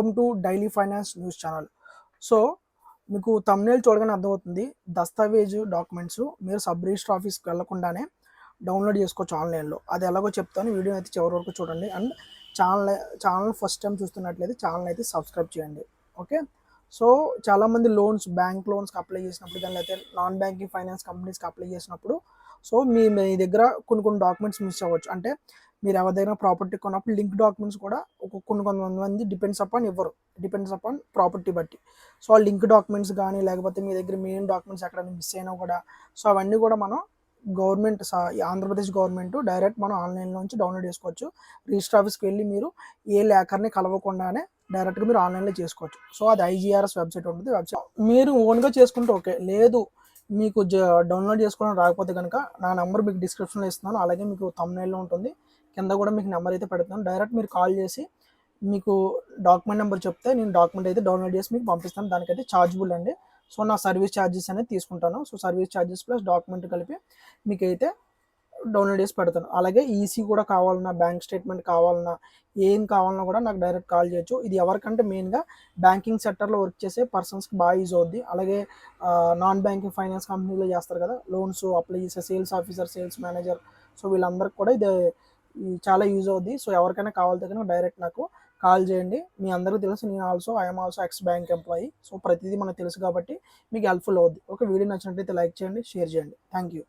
Welcome to daily finance news channel. So మీకు thumbnail చూడగానే అర్థమవుతుంది దస్తావేజు డాక్యుమెంట్స్ మీరు సబ్ రిజిస్టర్ ఆఫీస్కి వెళ్ళకుండానే డౌన్లోడ్ చేసుకోవచ్చు ఆన్లైన్లో. అది ఎలాగో చెప్తాను వీడియో అయితే చివరి వరకు చూడండి. And channel channel first time చూస్తున్నట్లయితే ఛానల్ అయితే సబ్స్క్రైబ్ చేయండి. ఓకే? సో చాలామంది లోన్స్ బ్యాంక్ లోన్స్కి అప్లై చేసినప్పుడు కానీ లేకపోతే నాన్ బ్యాంకింగ్ ఫైనాన్స్ కంపెనీస్కి అప్లై చేసినప్పుడు సో మీ మీ దగ్గర కొన్ని కొన్ని డాక్యుమెంట్స్ మిస్ అవ్వచ్చు. అంటే మీరు ఎవరి దగ్గర ప్రాపర్టీ కొన్నప్పుడు లింక్ డాక్యుమెంట్స్ కూడా ఒక కొన్ని కొంతమంది డిపెండ్స్ అపాన్ ఇవ్వరు. డిపెండ్స్ అపాన్ ప్రాపర్టీ బట్టి. సో ఆ లింక్ డాక్యుమెంట్స్ కానీ లేకపోతే మీ దగ్గర మెయిన్ డాక్యుమెంట్స్ ఎక్కడైనా మిస్ అయినా కూడా సో అవన్నీ కూడా మనం గవర్నమెంట్ ఆంధ్రప్రదేశ్ గవర్నమెంట్ డైరెక్ట్ మనం ఆన్లైన్లో నుంచి డౌన్లోడ్ చేసుకోవచ్చు. రిజిస్టర్ ఆఫీస్కి వెళ్ళి మీరు ఏ లేఖర్ని కలవకుండానే డైరెక్ట్గా మీరు ఆన్లైన్లో చేసుకోవచ్చు. సో అది ఐజీఆర్ఎస్ వెబ్సైట్ ఉంటుంది. వెబ్సైట్ మీరు ఓన్గా చేసుకుంటే ఓకే లేదు మీకు డౌన్లోడ్ చేసుకోవడం రాకపోతే కనుక నా నెంబర్ మీకు డిస్క్రిప్షన్లో ఇస్తున్నాను. అలాగే మీకు తమ్నైల్లో ఉంటుంది. కింద కూడా మీకు నెంబర్ అయితే పెడుతున్నాను. డైరెక్ట్ మీరు కాల్ చేసి మీకు డాక్యుమెంట్ నెంబర్ చెప్తే నేను డాక్యుమెంట్ అయితే డౌన్లోడ్ చేసి మీకు పంపిస్తాను. దానికైతే ఛార్జబుల్ అండి. సో నా సర్వీస్ ఛార్జెస్ అనేది తీసుకుంటాను. So service charges plus document కలిపి మీకైతే డౌన్లోడ్ చేసి పెడతాను. అలాగే ఈసీ కూడా కావాలన్నా బ్యాంక్ స్టేట్మెంట్ కావాలన్నా ఏం కావాలన్నా కూడా నాకు డైరెక్ట్ కాల్ చేయొచ్చు. ఇది ఎవరికంటే మెయిన్గా బ్యాంకింగ్ సెక్టర్లో వర్క్ చేసే పర్సన్స్కి బాగా యూజ్ అవుద్ది. అలాగే నాన్ బ్యాంకింగ్ ఫైనాన్స్ కంపెనీలో చేస్తారు కదా లోన్స్ అప్లై చేసే sales officer sales manager. So వీళ్ళందరికీ కూడా ఇది చాలా యూజ్ అవుద్ది. సో ఎవరికైనా కావాలి కనుక డైరెక్ట్ నాకు కాల్ చేయండి. మీ అందరికీ తెలుసు నేను also I'm also ex bank employee so ప్రతిదీ మనకు తెలుసు కాబట్టి మీకు హెల్ప్ఫుల్ అవుద్ది. ఒక వీడియో నచ్చినట్లయితే లైక్ చేయండి షేర్ చేయండి. Thank you